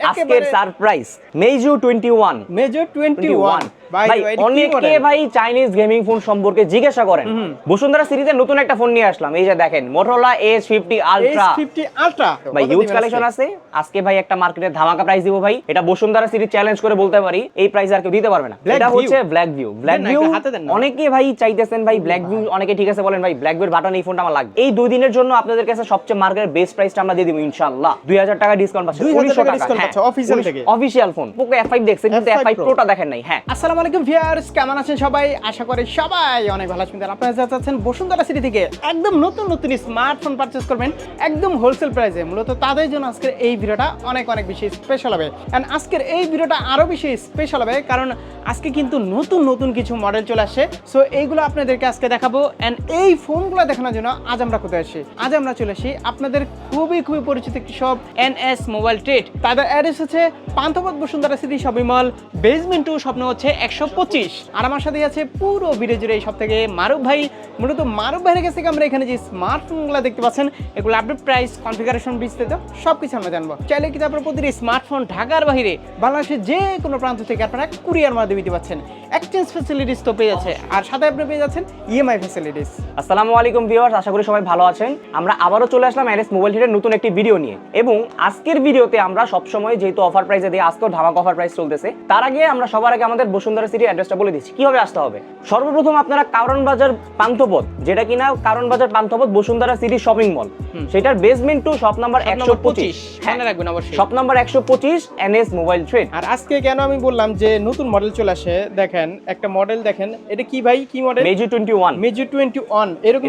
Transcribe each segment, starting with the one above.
আজকের সারপ্রাইজ মেজু 21 major twenty one 21 ভাই অনেকে ভাই চাইনিজ গেমিং ফোন সম্পর্কে জিজ্ঞাসা করেন। বসুন্ধরা সিরিজে নতুন একটা ফোন নিয়ে আসলাম। এই যে দেখেন Motorola S fifty ultra fifty ultra ভাই হিউজ কালেকশন আছে? আজকে ভাই একটা মার্কেটে ধামাকা প্রাইস দিব ভাই। এটা বসুন্ধরা সিরিজ চ্যালেঞ্জ করে বলতে পারি এই প্রাইস আর কেউ দিতে পারবে না। এটা হচ্ছে ব্ল্যাক ভিউ ব্ল্যাক। অনেকে ভাই চাইতেছেন ভাই ব্ল্যাক ভিউ অনেকে ঠিক আছে বলেন ভাই ব্ল্যাক ভিউর বাটন এই ফোনটা আমার লাগবে। এই দুই দিনের জন্য আপনাদের কাছে সবচেয়ে মার্কেটের বেস্ট প্রাইসটা আমরা দিয়ে দিব ইনশাআল্লাহ। 2000 টাকা ডিসকাউন্ট পাচ্ছেন 2000 টাকা discount পাচ্ছেন, official থেকে। অফিশিয়াল ফোন পোকো F5 দেখছেন কিন্তু F5 F5 প্রোটা দেখেন নাই। হ্যাঁ। আসসালামু আলাইকুম ভিউয়ার্স, কেমন আছেন সবাই? আশা করি সবাই অনেক ভালো আছেন। আপনারা যারা চাচ্ছেন বসুন্ধরা সিটি থেকে একদম নতুন নতুন স্মার্টফোন পারচেস করবেন একদম হোলসেল প্রাইসে মূলত তাদের জন্য আজকের এই ভিডিওটা অনেক অনেক বেশি স্পেশাল হবে। অ্যান্ড আজকের এই ভিডিওটা আরও বেশি স্পেশাল হবে, কারণ আজকে কিন্তু নতুন নতুন কিছু মডেল চলে আসছে সো এইগুলো আপনাদেরকে আজকে দেখাবো। অ্যান্ড এই ফোনগুলো দেখানোর জন্য আজ আমরা কোথায় আসি আজ আমরা চলে আসি আপনাদের খুবই খুবই পরিচিত একটি সব এন এস মোবাইল ট্রেড তাদের অ্যাড্রেস হচ্ছে Panthapath Bashundhara city shopping mall basement two স্বপ্ন হচ্ছে একশো পঁচিশ। আর আমার সাথে আছে পুরো ভিডিও জুড়ে সব থেকে মারুফ ভাই। মূলত মারুফ ভাইয়ের কাছ থেকে আমরা এখানে যে স্মার্টফোনগুলো দেখতে পাচ্ছেন, এগুলো আপডেট প্রাইস কনফিগারেশন বিস্তারিত সব কিছু আমরা জানব। চাইলে কিন্তু আপনার প্রতিটি স্মার্টফোন ঢাকার বাইরে বাংলাদেশের যে কোনো প্রান্ত থেকে আপনারা কুরিয়ার মাধ্যমে দিতে পাচ্ছেন। এক্সচেঞ্জ তো পেয়ে যাচ্ছে। আর সাথে আপনি পেয়ে যাচ্ছেন E ইএমআই ফ্যাসিলিটিস আসসালামু আলাইকুম ভিউয়ার্স আশা করি সবাই ভালো আছেন। আমরা আবারও চলে আসলাম এনএস মোবাইল হিটের নতুন একটি ভিডিও নিয়ে। এবং আজকের ভিডিওতে আমরা সবসময় যেহেতু অফার প্রাইসে দিয়ে আজকেও ধামাক অফার প্রাইস চলতেছে, তার আগে আমরা সবার আগে আমাদের বসুন্ধরা সিটি অ্যাড্রেসটা বলে দিচ্ছি। কীভাবে আসতে হবে? সর্বপ্রথম আপনারা কারণ বাজার পান্থপথ যেটা কিনা কারণ বাজার Panthapath Bashundhara city shopping mall সেটার বেসমেন্ট টু শপ নাম্বার একশো পঁচিশ। মনে রাখবেন অবশ্যই। শপ নাম্বার একশো পঁচিশ এনএস মোবাইল ট্রেড আর আজকে কেন আমি বললাম যে নতুন মডেল চলে আসে দেখেন একটা মডেল দেখেন এটা কি ভাই? কি model Meizu twenty one Meizu twenty one এরকম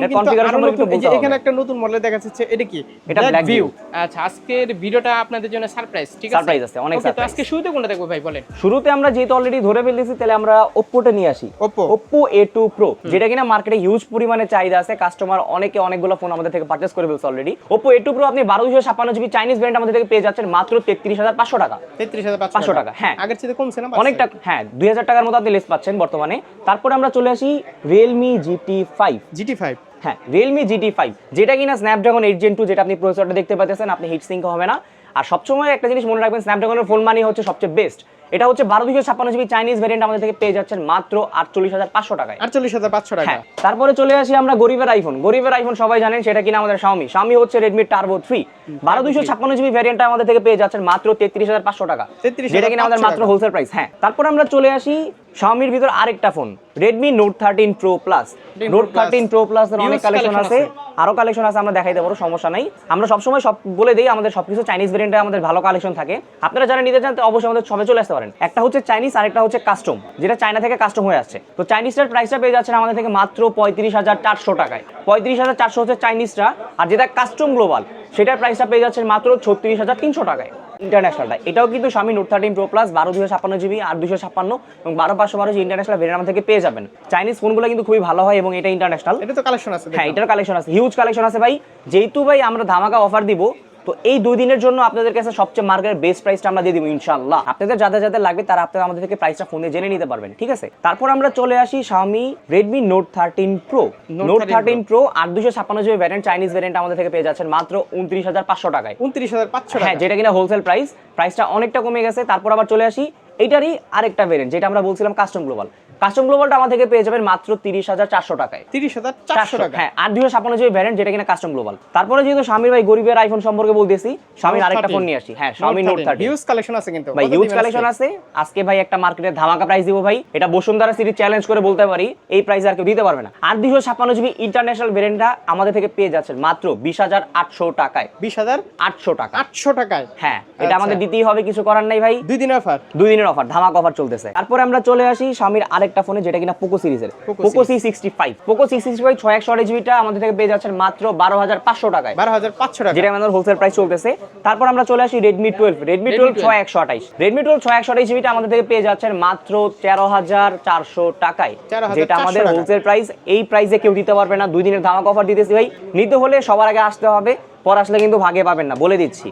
কিন্তু এখানে একটা নতুন মডেল দেখা যাচ্ছে এটা কি? এটা Black View। আচ্ছা আজকের ভিডিওটা আপনাদের জন্য সারপ্রাইজ ঠিক আছে? Surprise আছে, অনেক surprise। আজকে শুরুতে কোনটা দেখব ভাই বলেন। শুরুতে আমরা যেহেতু অলরেডি ধরে ফেলেছি তাহলে আমরা ওপ্পোটা নিয়ে আসি। Oppo। Oppo A two pro যেটা কিনা মার্কেটে হিউজ পরিমাণে চাহিদা আছে কাস্টমার অনেকে অনেকগুলো ফোন আমাদের থেকে পারচেস করে ফেলছে already Oppo A two pro আপনি বারো দুশো ছাপ্পান্ন জিবি চাইনিজ ব্র্যান্ড আমাদের থেকে পেয়ে যাচ্ছেন মাত্র তেত্রিশ হাজার পাঁচশো টাকা। তেত্রিশ হাজার 500 টাকা, হ্যাঁ। আগের চেয়ে কমছে না অনেকটা হ্যাঁ দুই হাজার টাকার মতো আপনি লেস পাচ্ছেন বর্তমানে। তারপরে আমরা চলে আসি Realme GT five GT five হ্যাঁ রিয়েলমি জিটি ফাইভ যেটা কিনা স্ন্যাপড্রাগন এইট জেন টু যেটা আপনি প্রসেসরটা দেখতে পাচ্ছেন আপনি হিট সিঙ্ক হবে না। আর সবসময় একটা জিনিস মনে রাখবেন স্ন্যাপড্রাগনের ফোন মানি হচ্ছে সবচেয়ে বেস্ট এটা হচ্ছে বারো দুশো ছাপ্পান্ন জিবি চাইনিজ ভ্যারিয়েন্ট আমাদের থেকে পেয়ে যাচ্ছেন মাত্র আটচল্লিশ হাজার পাঁচশো টাকায়। আটচল্লিশ হাজার পাঁচশো টাকা। হ্যাঁ তারপরে চলে আসি আমরা গরিবের আইফোন গরিবের আইফোন সবাই জানেন সেটা কিনা আমাদের শাওমি শাওমি হচ্ছে রেডমি টার্বো থ্রি বারো দুশো ছাপ্পান্ন জিবি ভ্যারিয়েন্টটা আমাদের থেকে পেয়ে যাচ্ছেন মাত্র তেত্রিশ হাজার পাঁচশো টাকা। 33,500 যেটা কিনা আমাদের মাত্র হোলসেল প্রাইস হ্যাঁ তারপর আমরা চলে আসি শাওমির ভিতর আরেকটা phone Redmi Note thirteen pro plus Note note Plus। Thirteen pro plus এর অনেক কালেকশন আছে। আরও কালেকশন আছে আমরা দেখাইতে পারব সমস্যা নাই। আমরা সবসময় সব বলে দিই আমাদের সবকিছু চাইনিজ ভ্যারিয়েন্টে আমাদের ভালো কালেকশন থাকে। আপনারা যারা নিতে চান তো অবশ্যই আমাদের সবে চলে আসতে পারেন। একটা হচ্ছে চাইনিজ আরেকটা হচ্ছে কাস্টম যেটা চায়না থেকে কাস্টম হয়ে আসছে। তো চাইনিজটার প্রাইসটা পেয়ে যাচ্ছেন আমাদের থেকে মাত্র পঁয়ত্রিশ হাজার চারশো টাকায়। পঁয়ত্রিশ হাজার চারশো হচ্ছে চাইনিজটা আর যেটা কাস্টম গ্লোবাল সেটার প্রাইসটা পেয়ে যাচ্ছেন মাত্র ছত্রিশ হাজার তিনশো টাকায়। ইন্টারন্যাশনালটা এটাও কিন্তু স্বামী নোট থার্টিন প্রো প্লাস বারো দুশো ছাপ্পান্ন জিবি আর দুশো ছাপ্পান্ন এবং বারো পাঁচশো বারো ইন্টারন্যাশনাল ভেরিয়ার থেকে পেয়ে যাবেন। চাইনিজ ফোনগুলো কিন্তু খুবই ভালো হয় এবং এটা ইন্টারন্যাশনাল এটা তো কালেকশন আছে হ্যাঁ এটার কালেকশন আছে হিউজ কালেকশন আছে ভাই। যেহেতু ভাই আমরা ধামাকা অফার দিব তো এই দুই দিনের জন্য আপনাদের কাছে সবচেয়ে মার্কেটের বেস্ট প্রাইসটা আমরা দিয়ে দিব ইনশাআল্লাহ। আপনাদের যাদের যাদের লাগবে তারা আপনারা আমাদের থেকে প্রাইসটা ফোনে জেনে নিতে পারবেন ঠিক আছে? তারপর আমরা চলে আসি Xiaomi Redmi Note 13 Pro Note Note 13 13 Pro আট দুশো ছাপ্পান্ন জিবি ভ্যারিয়েন্ট চাইনিজ ভ্যারিয়েন্ট আমাদের থেকে পেয়ে যাচ্ছেন মাত্র উনত্রিশ হাজার পাঁচশো টাকায়। উনত্রিশ হাজার পাঁচশো হ্যাঁ যেটা কিনা হোলসেল প্রাইস প্রাইসটা অনেকটা কমে গেছে। তারপর আবার চলে আসি এইটারই আরেকটা ভ্যারিয়েন্ট যেটা আমরা বলছিলাম কাস্টম গ্লোবাল কাস্টম গ্লোবালটা আমাদের থেকে পেয়ে যাবেন মাত্র তিরিশ হাজার চারশো টাকায়। তিরিশ হাজার চারশো টাকা হ্যাঁ আর দুশো ছাপ্পান্ন জিবি ভ্যারিয়েন্ট যেটা কিনা কাস্টম গ্লোবাল তারপরে যেহেতু স্বামীর ভাই গরিবের আইফোন সম্পর্কে বলতেছি স্বামীর আরেকটা ফোন নিয়ে আসি। হ্যাঁ স্বামী নোট থার্টি হিউজ কালেকশন আছে কিন্তু। ভাই হিউজ কালেকশন আছে? আজকে ভাই একটা মার্কেটে ধামাকা প্রাইস দিব ভাই। এটা বসুন্ধরা সিরিজ চ্যালেঞ্জ করে বলতে পারি। এই প্রাইস আর কেউ দিতে পারবে না। আর দুশো ছাপ্পান্ন জিবি ইন্টারন্যাশনাল ভ্যারিয়েন্টটা আমাদের থেকে পেয়ে যাচ্ছেন মাত্র বিশ হাজার আটশো টাকায়। বিশ হাজার আটশো টাকা। আটশো টাকায়? হ্যাঁ এটা আচ্ছা। আমাদের দিতেই হবে কিছু করার নাই ভাই। দুই দিনের অফার দুই দিনের অফার ধামাক অফার চলতেছে। তারপরে আমরা চলে আসি স্বামীর আরেকটা ফোনে যেটা কিনা পোকো সিরিজের Poco C sixty five Poco C sixty five ছয় একশো জিবিটা আমাদের থেকে পেয়ে যাচ্ছেন মাত্র বারো হাজার পাঁচশো টাকায়। বারো হাজার পাঁচশো টাকা। যেটা আমাদের হোলসেল প্রাইস চলতেছে। তারপর আমরা চলে আসি রেডমি টুয়েলভ রেডমি টুয়েলভ ছয় একশো আঠাইশ। রেডমি টুয়েলভ ছয় একশো আঠাইশ জিবিটা আমাদের থেকে পেয়ে যাচ্ছেন মাত্র তেরো হাজার চারশো টাকায়। যেটা আমাদের। হোলসেল প্রাইস এই প্রাইসে কেউ দিতে পারবে না। দুই দিনের ধামাক অফার দিতেছি ভাই। নিতে হলে সবার আগে আসতে হবে। পর আসলে কিন্তু ভাগে পাবেন না। বলে দিচ্ছি।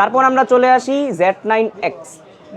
তারপর? আমরা চলে আসি Z nine X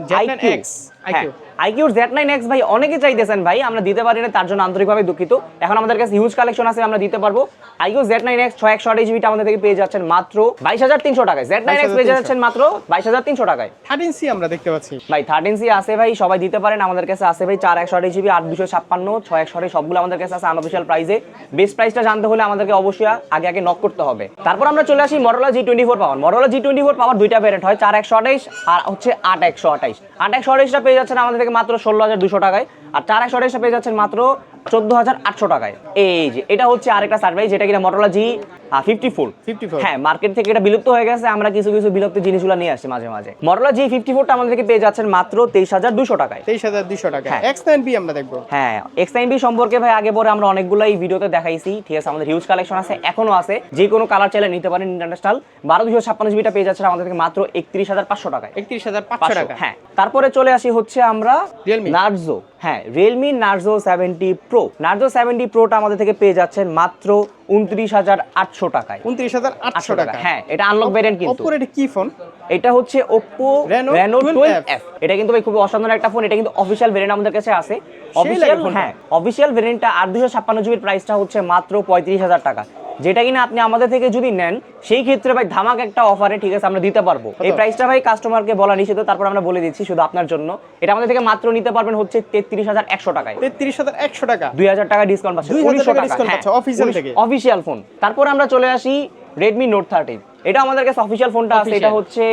Z9X IQ আইকিউর জেড নাইন এক্স ভাই অনেকে চাইতেছেন ভাই আমরা দিতে পারি না তার জন্য আন্তরিকভাবে দুঃখিত। এখন আমাদের কাছে হিউজ কালেকশন আছে আমরা দিতে পারব। আইকিউ জেড নাইন এক্স ছয় একশো আঠাশ জিবিটা আমাদের থেকে পেয়ে যাচ্ছেন মাত্র বাইশ হাজার তিনশো টাকায়। জেড নাইন এক্স পেয়ে যাচ্ছেন মাত্র বাইশ হাজার তিনশো টাকায়। থার্টিন সি আমরা দেখতে পাচ্ছি। ভাই থার্টিন সি আছে ভাই সবাই দিতে পারেন আমাদের কাছে আছে ভাই চার একশো আঠাশ জিবি আট দুশো ছাপ্পান্ন ছয় একশো আঠাশ সবগুলো আমাদের কাছে আছে আনঅফিসিয়াল প্রাইসে বেস্ট প্রাইসটা জানতে হলে আমাদেরকে অবশ্যই আগে আগে নক করতে হবে। তারপর আমরা চলে আসি Motorola G twenty four power Motorola G twenty four power দুইটা ভ্যারিয়েন্ট হয় চার একশো আঠাইশ আর হচ্ছে আট একশো আঠাইশ আট একশো আঠাইশটা পেয়ে যাচ্ছেন আমাদের থেকে মাত্র ষোলো হাজার দুশো টাকায়, আর চার একশো পেয়ে যাচ্ছেন মাত্র চোদ্দ হাজার আটশো টাকায়। এই যে, এটা হচ্ছে আরেকটা সার্ভাই যেটা কিনা মটোলা জি ফিফটি ফোর হ্যাঁ মার্কেট থেকে এটা বিলুপ্ত হয়ে গেছে আমরা কিছু কিছু বিলুপ্ত জিনিসগুলো নিয়ে আসছি মাঝে মাঝে। মটোলা জি ফিফটি ফোরটা আমাদেরকে পেয়ে যাচ্ছেন মাত্র তেইশ হাজার দুশো টাকায়। তেইশ হাজার দুশো টাকা হ্যাঁ। এক্স নাইন বি আমরা দেখব। হ্যাঁ এক্স নাইন বি সম্পর্কে ভাই আগে পরে আমরা অনেকগুলো এই ভিডিওতে দেখাইছি। ঠিক আছে আমাদের হিউজ কালেকশন আছে এখনও আছে। যে কোনো কালার চাইলে নিতে পারেন ইন্টারন্যাশনাল বারো দুশো ছাপ্পান্ন জিবিটা পেয়ে যাচ্ছে আমাদের থেকে মাত্র একত্রিশ হাজার পাঁচশো টাকায়। একত্রিশ হাজার পাঁচশো টাকা। হ্যাঁ। তারপরে চলে আসি হচ্ছে আমরা Realme। নার্জো হ্যাঁ Realme Narzo seventy pro Narzo seventy প্রোটা আমাদের থেকে পেয়ে যাচ্ছেন মাত্র উনত্রিশ হাজার আটশো টাকায়। উনত্রিশ হাজার আটশো টাকা। হ্যাঁ এটা আনলক ভ্যারিয়েন্ট কিন্তু। এটা কি ফোন এটা হচ্ছে Oppo Reno Reno 12F 12F এটা কিন্তু ভাই খুবই অসাধারণ একটা ফোন এটা কিন্তু অফিসিয়াল ভ্যারিয়েন্ট আমাদের কাছে আছে। অফিসিয়াল। হ্যাঁ অফিসিয়াল ভ্যারিয়েন্টটা আট দুশো ছাপ্পান্ন জিবির প্রাইসটা হচ্ছে মাত্র পঁয়ত্রিশ হাজার টাকা। যেটা কিনা আপনি আমাদের থেকে যদি নেন সেই ক্ষেত্রে ভাই ধামাক একটা অফারে ঠিক আছে আমরা দিতে পারব। এই প্রাইসটা ভাই কাস্টমারকে বলা নিষেধ তারপর আমরা বলে দিচ্ছি শুধু আপনার জন্য। এটা আমাদের থেকে মাত্র নিতে পারবেন হচ্ছে তেত্রিশ হাজার একশো টাকায়। তেত্রিশ হাজার একশো টাকা। দুই হাজার টাকা ডিসকাউন্ট পাচ্ছে 2000 উনিশশো টাকা টাকা discount পাচ্ছে, official থেকে। অফিসিয়াল ফোন তারপর আমরা চলে আসি রেডমি নোট থার্টিন এটা আমাদের কাছে অফিসিয়াল ফোনটা আছে এটা হচ্ছে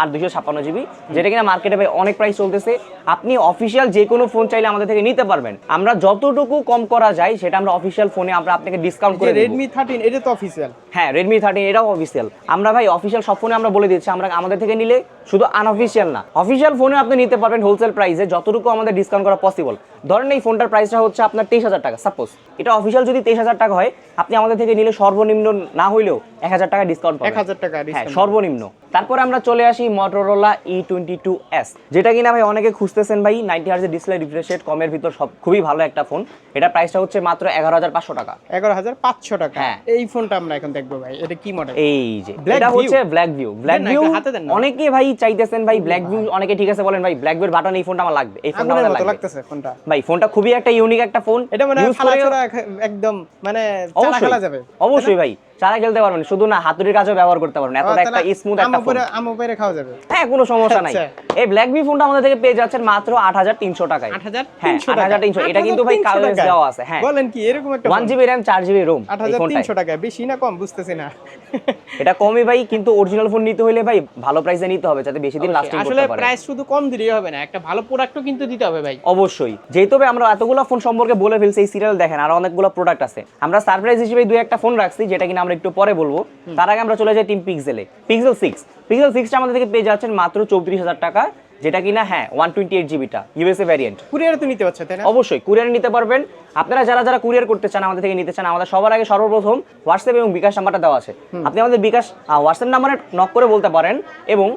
আর দুশো ছাপ্পান্ন জিবি যেটা কিনা মার্কেটে ভাই অনেক প্রাইস চলতেছে। আপনি অফিসিয়াল যে কোনো ফোন চাইলে আমাদের থেকে নিতে পারবেন। আমরা যতটুকু কম করা যায় সেটা আমরা অফিসিয়াল ফোনে আমরা আপনাকে ডিসকাউন্ট করে রেডমি থার্টিন এটা তো অফিসিয়াল হ্যাঁ রেডমি থার্টিন এটাও অফিসিয়াল আমরা ভাই অফিসিয়াল সব ফোনে আমরা বলে দিচ্ছি আমরা আমাদের থেকে নিলে শুধু আনঅফিসিয়াল না। অফিসিয়াল ফোনে আপনি নিতে পারবেন হোলসেল প্রাইসে যতটুকু আমাদের ডিসকাউন্ট করা পসিবল ধরেন এই ফোনটার প্রাইসটা হচ্ছে আপনার তেইশ হাজার টাকা সাপোজ এটা অফিসিয়াল যদি তেইশ হাজার টাকা হয় আপনি আমাদের থেকে নিলে সর্বনিম্ন না হইলেও এক হাজার টাকা ডিসকাউন্ট এক হাজার টাকা হ্যাঁ সর্বনিম্ন। তারপরে আমরা চলে আসি Motorola E twenty two S যেটা কিনা ভাই অনেকে খুঁজতেছেন ভাই নাইনটি হার্জের ডিসপ্লে রিফ্রেশ রেট কমের ভিতর সব খুবই ভালো একটা ফোন এটা প্রাইসটা হচ্ছে মাত্র এগারো হাজার পাঁচশো টাকা। এগারো হাজার পাঁচশো টাকা। হ্যাঁ। এই ফোনটা আমরা এখন দেখব ভাই এটা কি মডেল এই যে এটা হচ্ছে ব্ল্যাক ভিউ ব্ল্যাক ভিউ। অনেকে ভাই চাইতেছেন ভাই ব্ল্যাক ভিউ অনেকে ঠিক আছে বলেন ভাই ব্ল্যাক ভিউর বাটন এই ফোনটা আমার লাগবে এই ফোনটা আমার লাগবে। লাগতেছে ফোনটা ভাই ফোনটা খুবই একটা ইউনিক একটা ফোন এটা মানে একদম মানে খেলা যাবে। অবশ্যই ভাই। চারা খেলতে পারবেন শুধু না হাতুড়ির কাছেও ব্যবহার করতে পারবেন এতটা একটা স্মুথ একটা ফোন আমো পেরে খাওয়া যাবে। হ্যাঁ কোনো সমস্যা নাই। আচ্ছা। এই ব্ল্যাক ভি ফোনটা আমাদের থেকে পেয়ে যাচ্ছেন মাত্র আট হাজার তিনশো টাকায়। 8300 হ্যাঁ আট হাজার তিনশো। এটা কিন্তু ভাই 8300 টাকা। দেওয়া আছে হ্যাঁ। বলেন কি এরকম একটা ওয়ান জিবি র্যাম চার জিবি রোম আট হাজার তিনশো টাকা বেশি না কম বুঝতেছি না। এটা কমই ভাই কিন্তু অরিজিনাল ফোন নিতে হলে ভাই ভালো প্রাইসে নিতে হবে যাতে বেশি দিন লাস্টিং আসলে করতে পারে। আসলে প্রাইস শুধু কম দিলেই হবে না একটা ভালো প্রোডাক্টও কিন্তু দিতে হবে ভাই। অবশ্যই। যেহেতু ভাই আমরা এতগুলো ফোন সম্পর্কে বলে ফেলছি এই সিরিয়াল দেখেন আর অনেকগুলো প্রোডাক্ট আছে। আমরা সারপ্রাইজ হিসেবে দুই একটা ফোন রাখছি যেটা কিনা আমরা একটু পরে বলব। তার আগে আমরা চলে যাই টিম পিক্সেলে পিক্সেল সিক্স পিক্সেল সিক্সটা আমাদের থেকে পেয়ে যাচ্ছেন মাত্র চৌত্রিশ হাজার টাকা যেটা কিনা হ্যাঁ ওয়ান টোয়েন্টি এইট জিবিটা ইউএসএ ভ্যারিয়েন্ট কুরিয়ারে তো নিতে পারছে তাই না? অবশ্যই কুরিয়ার নিতে পারবেন। আপনারা যারা যারা কুরিয়ার করতে চান আমাদের থেকে নিতে চান আমাদের সবার আগে সর্বপ্রথম হোয়াটসঅ্যাপ এবং বিকাশ নাম্বারটা দেওয়া আছে। আপনি আমাদের বিকাশ হোয়াটসঅ্যাপ নাম্বারে নক করে বলতে পারেন এবং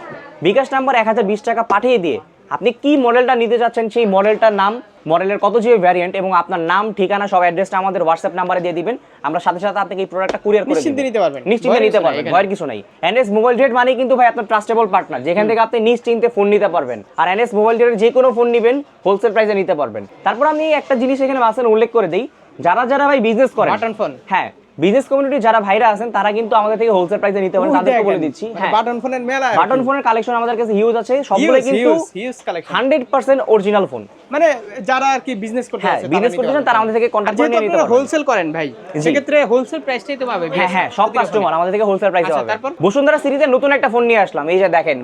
বিকাশ নাম্বার এক হাজার বিশ টাকা পাঠিয়ে দিয়ে আপনি কি মডেলটা নিতে যাচ্ছেন সেই মডেলটার নাম মডেলের কত জিবি ভ্যারিয়েন্ট এবং আপনার নাম ঠিকানা সব অ্যাড্রেসটা আমাদের হোয়াটসঅ্যাপ নাম্বারে দিয়ে দিবেন। আমরা সাথে সাথে আপনাকে এই প্রোডাক্টটা কুরিয়ার করে নিশ্চিন্তে নিতে পারবেন। নিশ্চিন্তে নিতে পারবেন ভয়ের কিছু নাই। এনএস মোবাইল ট্রেড মানে কিন্তু ভাই আপনার ট্রাস্টেবল পার্টনার যেখান থেকে আপনি নিশ্চিন্তে ফোন নিতে পারবেন। আর এনএস মোবাইল ট্রেডের যে কোনো ফোন নেবেন হোলসেল প্রাইসে নিতে পারবেন। তারপর আমি একটা জিনিস এখানে মাসের উল্লেখ করে দিই যারা যারা ভাই বিজনেস করে বাটন ফোন হ্যাঁ বিজনেস কমিউনিটি যারা ভাইরা আছেন তারা কিন্তু আমাদের থেকে হোলসেল প্রাইসে নিতে পারেন তাদেরকে বলে দিচ্ছি। হ্যাঁ। বাটন ফোনের মেলা বাটন ফোনের কালেকশন আমাদের কাছে হিউজ আছে সবগুলো কিন্তু huge collection hundred percent original phone মানে যারা আর কি বিজনেস করতে হ্যাঁ আছে বিজনেস করতে চান তারা আমাদের থেকে কন্ট্যাক্ট করে নিয়ে নিতে পারবেন। হোলসেল করেন ভাই সেক্ষেত্রে হোলসেল প্রাইসটাই তো পাবে হ্যাঁ হ্যাঁ সব কাস্টমার আমাদের থেকে হোলসেল প্রাইসে আচ্ছা, পাবে। তারপর? বসুন্ধরা সিরিজের নতুন একটা ফোন নিয়ে আসলাম এই যে দেখেন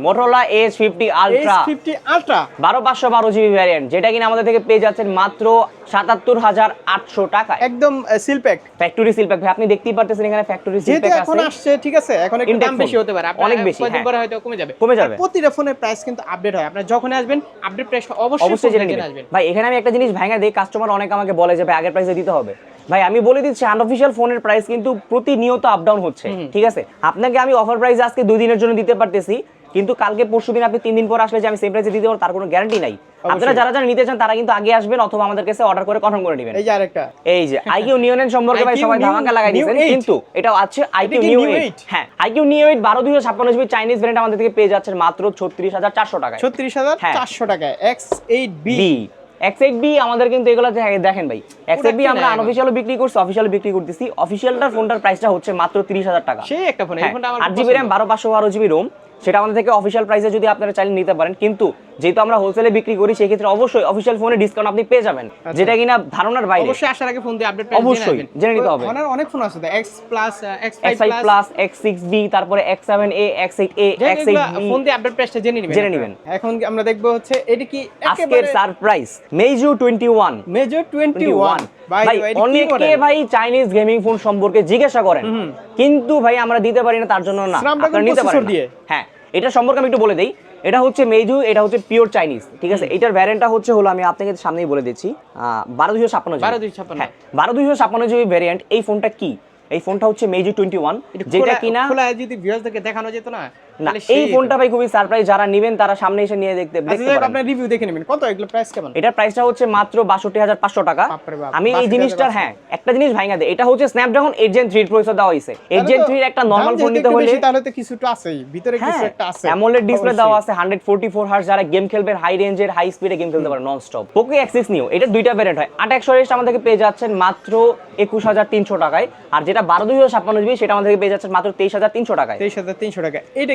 S fifty ultra fifty ultra বারো পাঁচশো বারো জিবি ভ্যারিয়েন্ট যেটা কিনা আমাদের থেকে পেয়ে যাচ্ছেন মাত্র সাতাত্তর হাজার আটশো টাকায়। একদম seal pack factory seal pack ভাই আপনি দেখতেই পারতেছেন এখানে ফ্যাক্টরি সিল প্যাক এখন আসছে ঠিক আছে এখন একটু দাম বেশি হতে পারে। অনেক বেশি, কয়েকদিন হ্যাঁ। পরে হয়তো কমে যাবে। কমে যাবে। প্রতিটা ফোনের প্রাইস কিন্তু আপডেট হয়। আপনার যখন আসবেন আপডেট প্রাইস অবশ্যই অবশ্যই জেনে নেবেন। ভাই এখানে আমি একটা জিনিস ভেঙে দিই কাস্টমার অনেক আমাকে বলে যে ভাই আগের প্রাইসে দিতে হবে। ভাই আমি বলে দিচ্ছি আনঅফিসিয়াল ফোনের প্রাইস কিন্তু প্রতিনিয়ত আপ ডাউন হচ্ছে ঠিক আছে? আপনাকে আমি অফার প্রাইস আজকে দুই দিনের জন্য দিতে পারতেছি কিন্তু কালকে পরশু দিন আপনি তিন দিন পর আসলে যে আমি সেম প্রাইসে দিতে পারব তার কোনো গ্যারান্টি নাই। আপনারা যারা যারা নিতে চান তারা কিন্তু আগে আসবেন অথবা আমাদের কাছে অর্ডার করে কনফার্ম করে নেবেন। এই যে আরেকটা। এই যে আইকিউ নিউনেন সম্পর্কে ভাই সবাই ধামাকা লাগাই দিয়েছেন কিন্তু এটা আছে আইকিউ নিউ এইট 8? হ্যাঁ আইকিউ নিউ এইট বারো দুইশো ছাপ্পান্ন জিবি চাইনিজ ভ্যারিয়েন্ট আমাদের থেকে পেয়ে যাচ্ছেন মাত্র ছত্রিশ হাজার চারশো টাকায়। ছত্রিশ হাজার হ্যাঁ। চারশো টাকায়। X eight B B X eight B আমাদের কিন্তু এগুলো দেখেন ভাই এক্স এইট বি আমরা এখন। বিক্রি করছি অফিসিয়াল বিক্রি করতেছি। অফিসিয়ালটার ফোনটার প্রাইসটা হচ্ছে মাত্র তিরিশ হাজার টাকা। সেই একটা ফোন এই হ্যাঁ, ফোনটা আমার আট জিবি র্যাম বারো পাঁচশো বারো জিবি রোম সেটা আমাদের থেকে অফিসিয়াল প্রাইসে যদি আপনারা চাইলে নিতে পারেন। কিন্তু যেহেতু আমরা হোলসেলে বিক্রি করি সেক্ষেত্রে অবশ্যই অফিসিয়াল ফোনে ডিসকাউন্ট আপনি পেয়ে যাবেন। যেটা কিনা ধারণার বাইরে। অবশ্যই আসার আগে ফোন দিয়ে আপডেট অবশ্যই জেনে নিতে হবে। অনেক অনেক ফোন আছে X plus X X five plus X six B তারপরে X seven A X eight A X eight B phone দিয়ে আপডেট প্রাইসটা জেনে নেবেন জেনে নেবেন। এখন আমরা দেখব হচ্ছে এটা কি আজকের surprise major twenty one major twenty one ভাই ভাই অনেকে ভাই চাইনিজ গেমিং ফোন সম্পর্কে জিজ্ঞাসা করেন। কিন্তু ভাই আমরা দিতে পারি না তার জন্য না। আপনারা নিতে পারেন? হ্যাঁ এটা সম্পর্কে আমি একটু বলে দেই। এটা হচ্ছে মেজু এটা হচ্ছে পিওর চাইনিজ ঠিক আছে? এটার ভ্যারিয়েন্টটা হচ্ছে হলো আমি আপনাকে সামনেই বলে দিচ্ছি বারো দুশো ছাপ্পান্ন 12256 হ্যাঁ বারো দুশো ছাপ্পান্ন জিবি ভ্যারিয়েন্ট এই ফোনটা কি? এই ফোনটা হচ্ছে মেজু টোয়েন্টি ওয়ান যেটা কিনা যদি ভিউয়ার্সদেরকে দেখানো যেত না না এই ফোনটা ভাই খুবই সারপ্রাইজ যারা নেবেন তারা সামনে এসে নিয়ে দেখতে আচ্ছা দেখতে পারেন। আপনার রিভিউ দেখে নেবেন। কত? এগুলো প্রাইস কেমন? এটার প্রাইসটা হচ্ছে মাত্র বাষট্টি হাজার পাঁচশো টাকা। আমি এই জিনিসটার হ্যাঁ একটা জিনিস ভাঙা দেয় এটা হচ্ছে স্ন্যাপড্রাগন জেন প্রসেসর দেওয়া জেন একটা নর্মাল ফোন নিতে হলে তাহলে তো কিছুটা আছেই। ভিতরে কিছু হ্যাঁ একটা আছে অ্যামোলেড ডিসপ্লে দেওয়া আছে যারা গেম খেলবেন হাই রেঞ্জের হাই স্পিডে গেম খেলতে পারে নন স্টপ পোকো অ্যাক্সিস নিও এটা দুইটা ভ্যারিয়েন্ট হয়। আট একশো রেস্ট আমাদেরকে পেয়ে যাচ্ছেন মাত্র একুশ হাজার তিনশো টাকায়। আর যেটা বারো দুইশো ছাপ্পান্ন জিবি সেটা আমাদেরকে পেয়ে যাচ্ছেন মাত্র তেইশ হাজার তিনশো টাকায়। তেইশ হাজার তিনশো টাকা এটা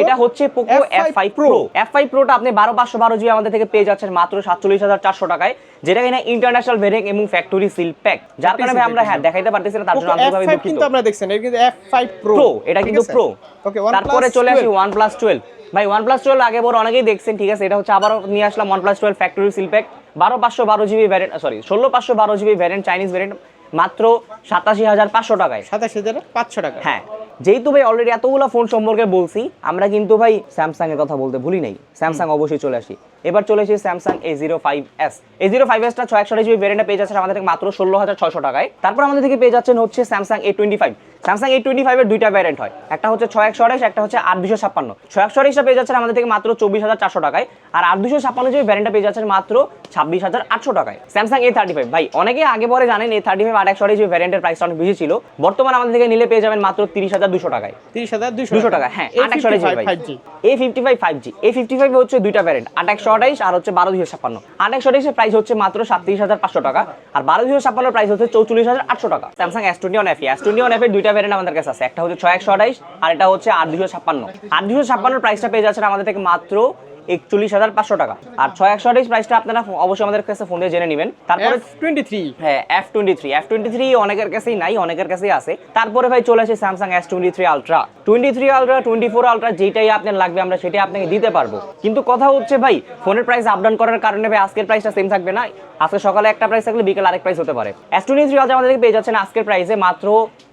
এটা হচ্ছে Poco F five pro F five প্রোটা আপনি বারো পাঁচশো বারো জিবি আমাদের থেকে পেয়ে যাচ্ছেন মাত্র সাতচল্লিশ হাজার চারশো টাকায় যেটা কিনা ইন্টারন্যাশনাল ভেরিয়েন্ট এবং ফ্যাক্টরি সিল প্যাক যার কারণে আমরা হ্যাঁ দেখাইতে পারতেছি না তার জন্য আন্তরিকভাবে দুঃখিত। কিন্তু আমরা দেখছেন এটা কিন্তু এফ ফাইভ প্রো প্রো এটা কিন্তু প্রো ওকে তারপরে চলে আসি ওয়ান প্লাস টুয়েলভ ভাই ওয়ান প্লাস টুয়েলভ আগে বড় অনেকেই দেখছেন ঠিক আছে? এটা হচ্ছে আবারও নিয়ে আসলাম OnePlus twelve factory seal pack বারো পাঁচশো বারো জিবি ভ্যারিয়েন্ট সরি ষোলো পাঁচশো বারো জিবি ভ্যারিয়েন্ট চাইনিজ ভ্যারিয়েন্ট মাত্র সাতাশি হাজার পাঁচশো টাকায়। সাতাশ হাজার পাঁচশো টাকা। হ্যাঁ। যেহেতু ভাই অলরেডি এতগুলো ফোন সম্পর্কে বলছি আমরা কিন্তু ভাই স্যামসাং এর কথা বলতে ভুলি নাই। স্যামসাং অবশ্যই চলে আসি। এবার চলে আসি Samsung A zero five S A zero five এসটা ছয় একশো জিবি ভেরিয়েন্টে পেয়ে যাচ্ছে আমাদের মাত্র ষোলো হাজার ছয়শো টাকায়। তারপর আমাদের থেকে পেয়ে যাচ্ছেন হচ্ছে Samsung A twenty five Samsung A twenty ফাইভের দুইটা ভ্যারিয়েন্ট হয়। একটা হচ্ছে ছয় একশো আড়াইশ একটা হচ্ছে আট দুশো ছাপ্পান্ন। ছয় একশো আড়াইশটা পেয়ে যাচ্ছেন আমাদের থেকে মাত্র চব্বিশ হাজার চারশো টাকায়। আর আট দুশো ছাপ্পান্ন জিবি ভ্যারিয়েন্টটা পেয়ে যাচ্ছেন মাত্র ছাব্বিশ হাজার আটশো টাকায়। স্যামসাং এ থার্টি ফাইভ ভাই অনেকে আগে পরে জানেন এ থার্টি ফাইভ আট একশো আড়াইশ ভ্যারিয়েন্টের প্রাইসটা অনেক বেশি ছিল। বর্তমানে আমাদের থেকে নিলে পেয়ে যাবেন মাত্র তিরিশ হাজার দুশো টাকায়। তিরিশ হাজার দুশো টাকা। হ্যাঁ আট একশো আঠাইশ ভাই A fifty five five G A fifty five হচ্ছে দুইটা ভ্যারিয়েন্ট আট একশো আঠাইশ আর হচ্ছে বারো দুশো ছাপ্পান্ন। আট একশো আঠাইশের প্রাইস হচ্ছে মাত্র সাতত্রিশ হাজার পাঁচশো টাকা। আর বারো দুশো ছাপ্পান্ন প্রাইস হচ্ছে চৌচল্লিশ হাজার আটশো টাকা। Samsung S twenty one F S twenty one এফের দুইটা ভ্যারিয়েন্ট আমাদের কাছে আছে। একটা হচ্ছে ছয় একশো আঠাইশ আর এটা হচ্ছে আট দুশো ছাপ্পান্ন। আট দুশো ছাপ্পান্নর প্রাইসটা পেয়ে যাচ্ছে আমাদের থেকে মাত্র একচল্লিশ হাজার পাঁচশো টাকা। আর ছয় একশো আঠাইশ প্রাইসটা আপনারা অবশ্যই আমাদের কাছে ফোন দিয়ে জেনে নেবেন। তারপরে টোয়েন্টি থ্রি হ্যাঁ F twenty three F twenty three অনেকের কাছেই নাই অনেকের কাছেই আছে। তারপরে ভাই চলে আসে Samsung S twenty three ultra twenty three ultra twenty four ultra যেটাই আপনার লাগবে আমরা সেটাই আপনাকে দিতে পারব। কিন্তু কথা হচ্ছে ভাই ফোনের প্রাইস আপ ডাউন করার কারণে ভাই আজকের প্রাইসটা সেম থাকবে না। আজকে সকালে একটা প্রাইস থাকলে বিকেল আরেক প্রাইস হতে পারে। এস টোয়েন্টি থ্রি আলট্রা আমাদেরকে পেয়ে যাচ্ছেন আজকের প্রাইসে মাত্র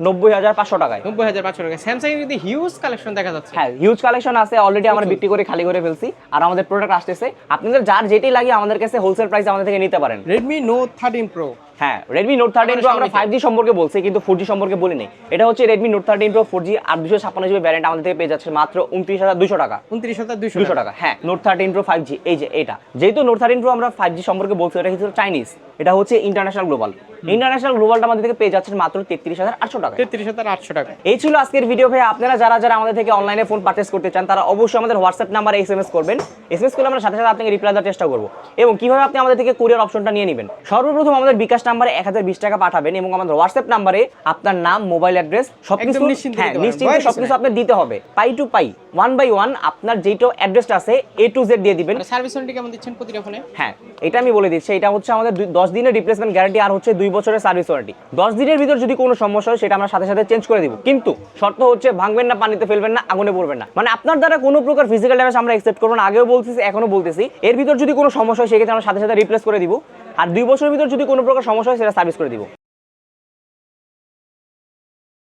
নব্বই হাজার পাঁচশো টাকায়। নব্বই হাজার পাঁচশো টাকা স্যামসাং কিন্তু হিউজ কালেকশন দেখা যাচ্ছে। হ্যাঁ হিউজ কালেকশন আছে অলরেডি আমরা বিক্রি করে খালি করে ফেলছি। আর আমাদের প্রোডাক্ট আসতেছে। আপনাদের যার যেটি লাগে আমাদের কাছে হোলসেল প্রাইস আমাদের থেকে নিতে পারেন। রেডমি নোট থার্টিন প্রো হ্যাঁ রেডমি নোট থার্টিন প্রো আমরা ফাইভ জি সম্পর্কে বলছি কিন্তু ফোর জি সম্পর্কে বলি নেই। এটা হচ্ছে Redmi note thirteen pro four G আর দুশো ছাপ্পান্ন জিবি ভ্যারিয়েন্ট আমাদের থেকে পেয়ে যাচ্ছে মাত্র উনত্রিশ হাজার দুশো টাকা। উনত্রিশ হাজার দুশো টাকা। হ্যাঁ note thirteen pro five G এই যে এটা। যেহেতু নোট থার্টিন প্রো আমরা ফাইভ জি সম্পর্কে বলছি এটা কিন্তু চাইনিজ এটা হচ্ছে ইন্টারন্যাশনাল গ্লোবাল ইন্টারন্যাশনাল গ্লোবালটা আমাদের থেকে পেয়ে যাচ্ছেন মাত্র তেত্রিশ হাজার আটশো টাকা। তেত্রিশ হাজার আটশো টাকা। এই ছিল আজকের ভিডিও ভাই আপনারা যারা যারা আমাদের থেকে অনলাইনে ফোন পারচেস করতে চান তারা অবশ্যই আমাদের হোয়াটসঅ্যাপ নাম্বারে এস এম এস করবেন। এস এম এস করলে আমরা সাথে সাথে আপনাকে রিপ্লাই দেওয়ার চেষ্টা করব। এবং কীভাবে আপনি আমাদের থেকে কুরিয়ার অপশনটা নিয়ে নেবেন? সর্বপ্রথম আমাদের বিকাশ নাম্বারে এক হাজার বিশ টাকা পাঠাবেন এবং আমাদের হোয়াটসঅ্যাপ নাম্বারে আপনার নাম মোবাইল অ্যাড্রেস সবকিছু নিশ্চিন্তে হ্যাঁ নিশ্চিন্তে সবকিছু নাই। আপনার দিতে হবে। পাই টু পাই ওয়ান বাই ওয়ান আপনার যেটা অ্যাড্রেসটা আছে এ টু জেড দিয়ে দিবেন। সার্ভিস ওয়ারেন্টি কেমন দিচ্ছেন প্রতিটা ফোনে হ্যাঁ এটা আমি বলে দিচ্ছি এটা হচ্ছে আমাদের দশ দিনের রিপ্লেসমেন্ট গ্যারান্টি আর হচ্ছে দুই বছরের সার্ভিস ওয়ারেন্টি দশ দিনের ভিতর যদি কোনো সমস্যা হয় সেটা আমরা সাথে সাথে চেঞ্জ করে দিব। কিন্তু শর্ত হচ্ছে ভাঙবেন না পানিতে ফেলবেন না আগুনে পড়বেন না। মানে আপনার দ্বারা কোনো প্রকার ফিজিক্যাল ড্যামেজ আমরা একসেপ্ট করব না আগেও বলতেছি এখনও বলতেছি। এর ভিতর যদি কোনো সমস্যা হয় সেক্ষেত্রে আমরা সাথে সাথে রিপ্লেস করে দিব। আর দুই বছরের ভিতর যদি কোনো প্রকার সমস্যা হয় সেটা সার্ভিস করে দিব।